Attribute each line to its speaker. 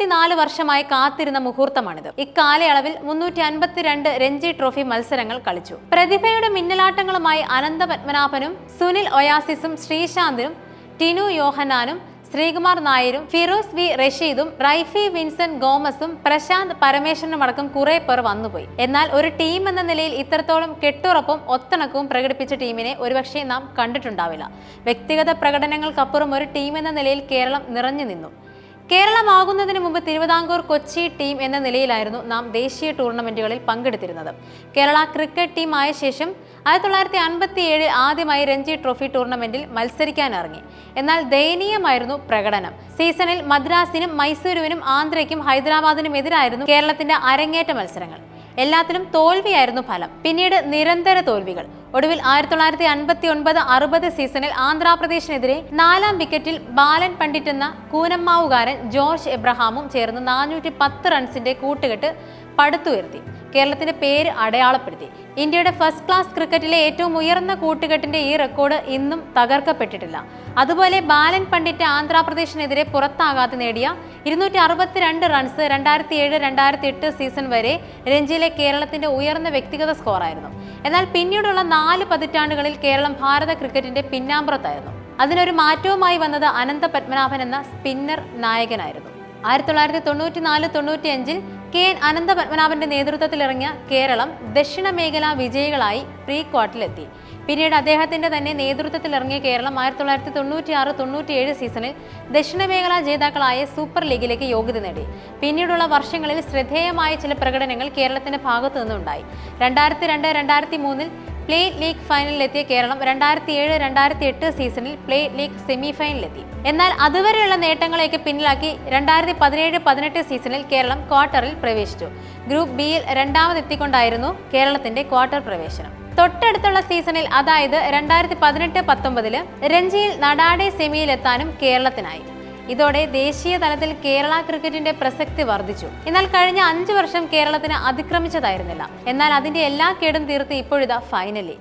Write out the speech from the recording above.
Speaker 1: ഇരുപത്തിനാല് വർഷമായി കാത്തിരുന്ന മുഹൂർത്തമാണിത്. ഇക്കാലയളവിൽ മുന്നൂറ്റി അൻപത്തിരണ്ട് രഞ്ജി ട്രോഫി മത്സരങ്ങൾ കളിച്ചു. പ്രതിഭയുടെ മിന്നലാട്ടങ്ങളുമായി അനന്ത പത്മനാഭനും സുനിൽ ഒയാസിസും ശ്രീശാന്തിനും ടിനു യോഹനാനും ശ്രീകുമാർ നായരും ഫിറോസ് വി റഷീദും റൈഫി വിൻസെന്റ് ഗോമസും പ്രശാന്ത് പരമേശ്വരനും അടക്കം കുറെ പേർ വന്നുപോയി. എന്നാൽ ഒരു ടീം എന്ന നിലയിൽ ഇത്രത്തോളം കെട്ടുറപ്പും ഒത്തിണക്കവും പ്രകടിപ്പിച്ച ടീമിനെ ഒരുപക്ഷെ നാം കണ്ടിട്ടുണ്ടാവില്ല. വ്യക്തിഗത പ്രകടനങ്ങൾക്കപ്പുറം ഒരു ടീം എന്ന നിലയിൽ കേരളം നിറഞ്ഞു നിന്നു. കേരളമാകുന്നതിന് മുമ്പ് തിരുവിതാംകൂർ കൊച്ചി ടീം എന്ന നിലയിലായിരുന്നു നാം ദേശീയ ടൂർണമെന്റുകളിൽ പങ്കെടുത്തിരുന്നത്. കേരള ക്രിക്കറ്റ് ടീം ആയ ശേഷം ആയിരത്തി തൊള്ളായിരത്തി അൻപത്തി ഏഴിൽ ആദ്യമായി രഞ്ജി ട്രോഫി ടൂർണമെന്റിൽ മത്സരിക്കാനിറങ്ങി. എന്നാൽ ദയനീയമായിരുന്നു പ്രകടനം. സീസണിൽ മദ്രാസിനും മൈസൂരുവിനും ആന്ധ്രയ്ക്കും ഹൈദരാബാദിനും എതിരായിരുന്നു കേരളത്തിന്റെ അരങ്ങേറ്റ മത്സരങ്ങൾ. എല്ലാത്തിനും തോൽവിയായിരുന്നു ഫലം. പിന്നീട് നിരന്തര തോൽവികൾ. ഒടുവിൽ ആയിരത്തി തൊള്ളായിരത്തി അൻപത്തി ഒൻപത് അറുപത് സീസണിൽ ആന്ധ്രാപ്രദേശിനെതിരെ നാലാം വിക്കറ്റിൽ ബാലൻ പണ്ഡിറ്റ് എന്ന കൂനമ്മാവുകാരൻ ജോർജ് എബ്രഹാമും ചേർന്ന് നാനൂറ്റി പത്ത് റൺസിന്റെ കൂട്ടുകെട്ട് പടുത്തുയർത്തി. കേരളത്തിന്റെ പേര് അടയാളപ്പെടുത്തി. ഇന്ത്യയുടെ ഫസ്റ്റ് ക്ലാസ് ക്രിക്കറ്റിലെ ഏറ്റവും ഉയർന്ന കൂട്ടുകെട്ടിന്റെ ഈ റെക്കോർഡ് ഇന്നും തകർക്കപ്പെട്ടിട്ടില്ല. അതുപോലെ ബാലൻ പണ്ഡിറ്റ് ആന്ധ്രാപ്രദേശിനെതിരെ പുറത്താകാതെ നേടിയ ഇരുന്നൂറ്റി അറുപത്തിരണ്ട് റൺസ് രണ്ടായിരത്തി ഏഴ് രണ്ടായിരത്തി എട്ട് സീസൺ വരെ രഞ്ജിയിലെ കേരളത്തിന്റെ ഉയർന്ന വ്യക്തിഗത സ്കോറായിരുന്നു. എന്നാൽ പിന്നീടുള്ള നാല് പതിറ്റാണ്ടുകളിൽ കേരളം ഭാരത ക്രിക്കറ്റിന്റെ പിന്നാമ്പുറത്തായിരുന്നു. അതിനൊരു മാറ്റവുമായി വന്നത് അനന്ത പത്മനാഭൻ എന്ന സ്പിന്നർ നായകനായിരുന്നു. ആയിരത്തി തൊള്ളായിരത്തി തൊണ്ണൂറ്റി നാല് തൊണ്ണൂറ്റി അഞ്ചിൽ കെ എൻ അനന്ത പത്മനാഭന്റെ നേതൃത്വത്തിലിറങ്ങിയ കേരളം ദക്ഷിണ മേഖല വിജയികളായി പ്രീ ക്വാർട്ടറിലെത്തി പിന്നീട് അദ്ദേഹത്തിന്റെ തന്നെ നേതൃത്വത്തിലിറങ്ങിയ കേരളം ആയിരത്തി തൊള്ളായിരത്തി തൊണ്ണൂറ്റി ആറ് തൊണ്ണൂറ്റിയേഴ് സീസണിൽ ദക്ഷിണ മേഖല ജേതാക്കളായ സൂപ്പർ ലീഗിലേക്ക് യോഗ്യത നേടി. പിന്നീടുള്ള വർഷങ്ങളിൽ ശ്രദ്ധേയമായ ചില പ്രകടനങ്ങൾ കേരളത്തിന്റെ ഭാഗത്തു നിന്നുണ്ടായി രണ്ടായിരത്തി രണ്ട് രണ്ടായിരത്തി മൂന്നിൽ പ്ലേ ലീഗ് ഫൈനലിലെത്തിയ കേരളം രണ്ടായിരത്തി ഏഴ് രണ്ടായിരത്തി എട്ട് സീസണിൽ പ്ലേ ലീഗ് സെമി ഫൈനലിലെത്തി എന്നാൽ അതുവരെയുള്ള നേട്ടങ്ങളെയൊക്കെ പിന്നിലാക്കി രണ്ടായിരത്തി പതിനേഴ് പതിനെട്ട് സീസണിൽ കേരളം ക്വാർട്ടറിൽ പ്രവേശിച്ചു. ഗ്രൂപ്പ് ബിയിൽ രണ്ടാമതെത്തിക്കൊണ്ടായിരുന്നു കേരളത്തിന്റെ ക്വാർട്ടർ പ്രവേശനം. തൊട്ടടുത്തുള്ള സീസണിൽ അതായത് രണ്ടായിരത്തി പതിനെട്ട് പത്തൊമ്പതിൽ രഞ്ജിയിൽ നടാടെ സെമിയിലെത്താനും കേരളത്തിനായി. ഇതോടെ ദേശീയ തലത്തിൽ കേരള ക്രിക്കറ്റിന്റെ പ്രസക്തി വർദ്ധിച്ചു. എന്നാൽ കഴിഞ്ഞ അഞ്ചു വർഷം കേരളത്തിന് അതിക്രമിച്ചതായിരുന്നില്ല. എന്നാൽ അതിന്റെ എല്ലാ കേടും തീർത്ത് ഇപ്പോഴിതാ ഫൈനലി